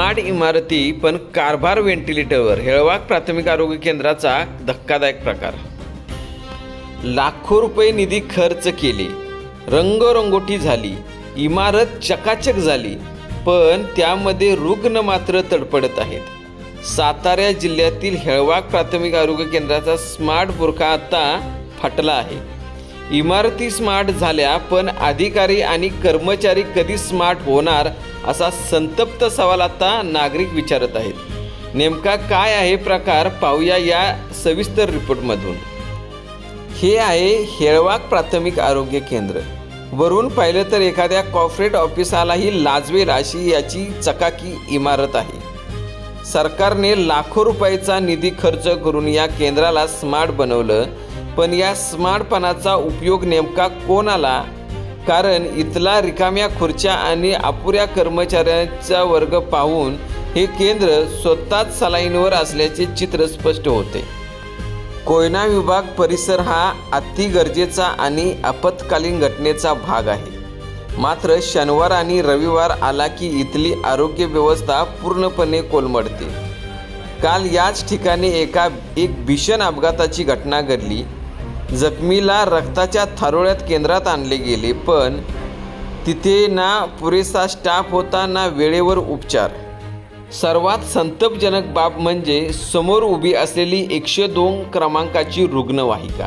Smart इमारती पण कारभार व्हेंटिलेटरवर. हेळवाक प्राथमिक आरोग्य केंद्राचा धक्कादायक प्रकार. लाखो रुपये निधी खर्च केले. रंगरंगोटी झाली. इमारत चकाचक झाली. पण त्यामध्ये रुग्ण मात्र तडपडत आहेत. सातारा जिल्ह्यातील हेळवाक प्राथमिक आरोग्य केंद्राचा स्मार्ट बुरखा आता फाटला आहे. इमारती स्मार्ट झाल्या पण अधिकारी आणि कर्मचारी कधी स्मार्ट होणार असा संतप्त सवाल आता नागरिक विचारत आहेत. नेमका काय आहे प्रकार पाहूया या सविस्तर रिपोर्टमधून. हे आहे हेळवाक प्राथमिक आरोग्य केंद्र. वरून पाहिलं तर एखाद्या कॉर्पोरेट ऑफिसालाही लाजवेल अशी याची चकाकी इमारत आहे. सरकारने लाखो रुपयाचा निधी खर्च करून या केंद्राला स्मार्ट बनवलं पण या स्मार्टपणाचा उपयोग नेमका कोणाला कारण इथला रिकाम्या खुर्च्या आणि अपुऱ्या कर्मचाऱ्यांचा वर्ग पाहून हे केंद्र स्वतःच सलाईनवर असल्याचे चित्र स्पष्ट होते. कोयना विभाग परिसर हा अति गरजेचा आणि आपत्कालीन घटनेचा भाग आहे. मात्र शनिवार आणि रविवार आला की इथली आरोग्य व्यवस्था पूर्णपणे कोलमडते. काल याच ठिकाणी एका एक भीषण अपघाताची घटना घडली. जखमीला रक्ताच्या थारोळ्यात केंद्रात आणले गेले पण तिथे ना पुरेसा स्टाफ होता ना वेळेवर उपचार. सर्वात संतपजनक बाब म्हणजे समोर उभी असलेली एकशे दोन क्रमांकाची रुग्णवाहिका.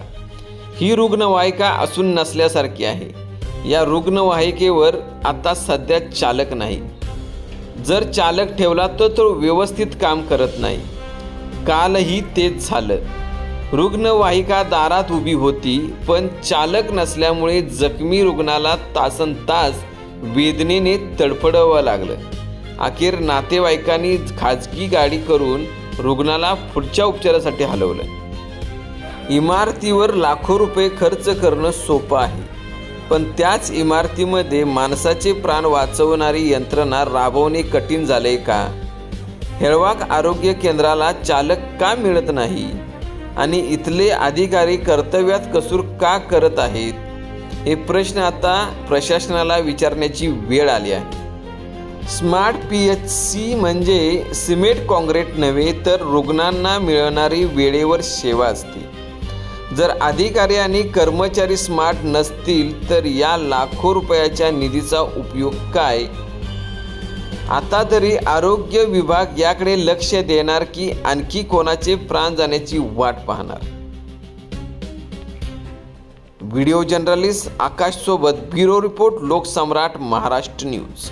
ही रुग्णवाहिका असून नसल्यासारखी आहे. या रुग्णवाहिकेवर आता सध्या चालक नाही. जर चालक ठेवला तर तो व्यवस्थित काम करत नाही. कालही तेच झालं. रुग्णवाहिका दारात उभी होती पण चालक नसल्यामुळे जखमी रुग्णाला तासन तास वेदनेने तडफडावं लागलं. अखेर नातेवाईकांनी खाजगी गाडी करून रुग्णाला पुढच्या उपचारासाठी हलवलं. इमारतीवर लाखो रुपये खर्च करणं सोपं आहे पण त्याच इमारतीमध्ये माणसाचे प्राण वाचवणारी यंत्रणा राबवणे कठीण झाले का? हेळवाक आरोग्य केंद्राला चालक का मिळत नाही? आणि इथले अधिकारी कर्तव्यात कसूर का करत आहेत? हे प्रश्न आता प्रशासनाला विचारण्याची वेळ आली आहे. स्मार्ट पी एच सी म्हणजे सिमेंट काँक्रीट नव्हे तर रुग्णांना मिळणारी वेळेवर सेवा असते. जर अधिकारी आणि कर्मचारी स्मार्ट नसतील तर या लाखो रुपयाच्या निधीचा उपयोग काय? आता तरी आरोग्य विभाग याकडे लक्ष देणार की आणखी कोणाचे प्राण जाण्याची वाट पाहणार? व्हिडिओ जर्नलिस्ट आकाश सोबत bureau report Loksamrat Maharashtra news.